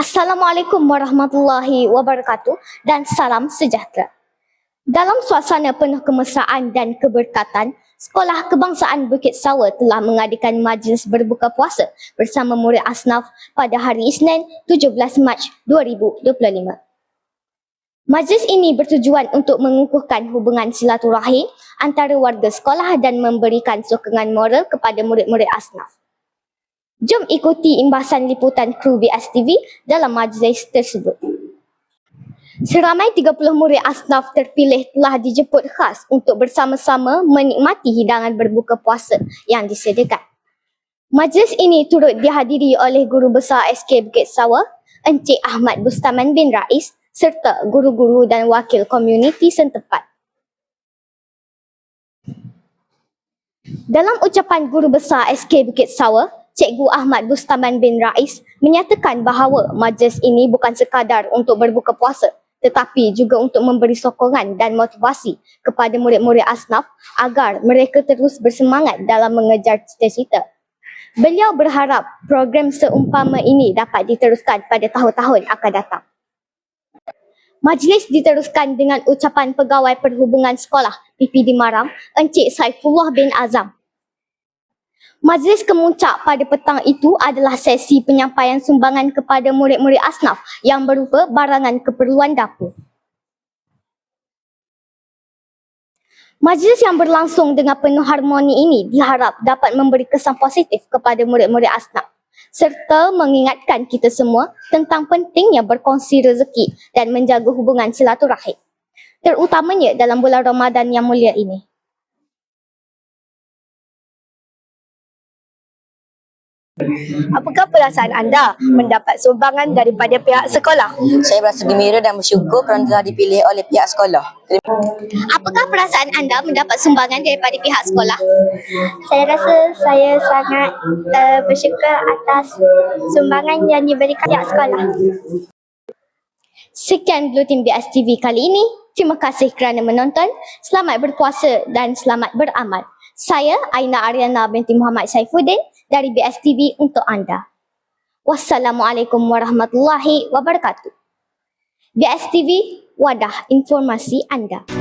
Assalamualaikum warahmatullahi wabarakatuh dan salam sejahtera. Dalam suasana penuh kemesraan dan keberkatan, Sekolah Kebangsaan Bukit Sawa telah mengadakan majlis berbuka puasa bersama murid asnaf pada hari Isnin 17 Mac 2025. Majlis ini bertujuan untuk mengukuhkan hubungan silaturahim antara warga sekolah dan memberikan sokongan moral kepada murid-murid asnaf. Jom ikuti imbasan liputan kru BSTV dalam majlis tersebut. Seramai 30 murid asnaf terpilih telah dijemput khas untuk bersama-sama menikmati hidangan berbuka puasa yang disediakan. Majlis ini turut dihadiri oleh Guru Besar SK Bukit Sawa, Encik Ahmad Bustaman bin Rais serta guru-guru dan wakil komuniti setempat. Dalam ucapan Guru Besar SK Bukit Sawa, Cikgu Ahmad Bustaman bin Rais menyatakan bahawa majlis ini bukan sekadar untuk berbuka puasa tetapi juga untuk memberi sokongan dan motivasi kepada murid-murid asnaf agar mereka terus bersemangat dalam mengejar cita-cita. Beliau berharap program seumpama ini dapat diteruskan pada tahun-tahun akan datang. Majlis diteruskan dengan ucapan Pegawai Perhubungan Sekolah PPD Maram, Encik Saifullah bin Azam Majlis kemuncak pada petang itu adalah sesi penyampaian sumbangan kepada murid-murid asnaf yang berupa barangan keperluan dapur. Majlis yang berlangsung dengan penuh harmoni ini diharap dapat memberi kesan positif kepada murid-murid asnaf serta mengingatkan kita semua tentang pentingnya berkongsi rezeki dan menjaga hubungan silaturahim terutamanya dalam bulan Ramadan yang mulia ini. Apakah perasaan anda mendapat sumbangan daripada pihak sekolah? Saya berasa gembira dan bersyukur kerana telah dipilih oleh pihak sekolah. Apakah perasaan anda mendapat sumbangan daripada pihak sekolah? Saya rasa saya sangat uh, bersyukur atas sumbangan yang diberikan pihak sekolah. Sekian Bluetin BSTV kali ini. Terima kasih kerana menonton. Selamat berpuasa dan selamat beramal. Saya Aina Ariana binti Muhammad Saifuddin dari BSTV untuk anda. Wassalamualaikum warahmatullahi wabarakatuh. BSTV, wadah informasi anda.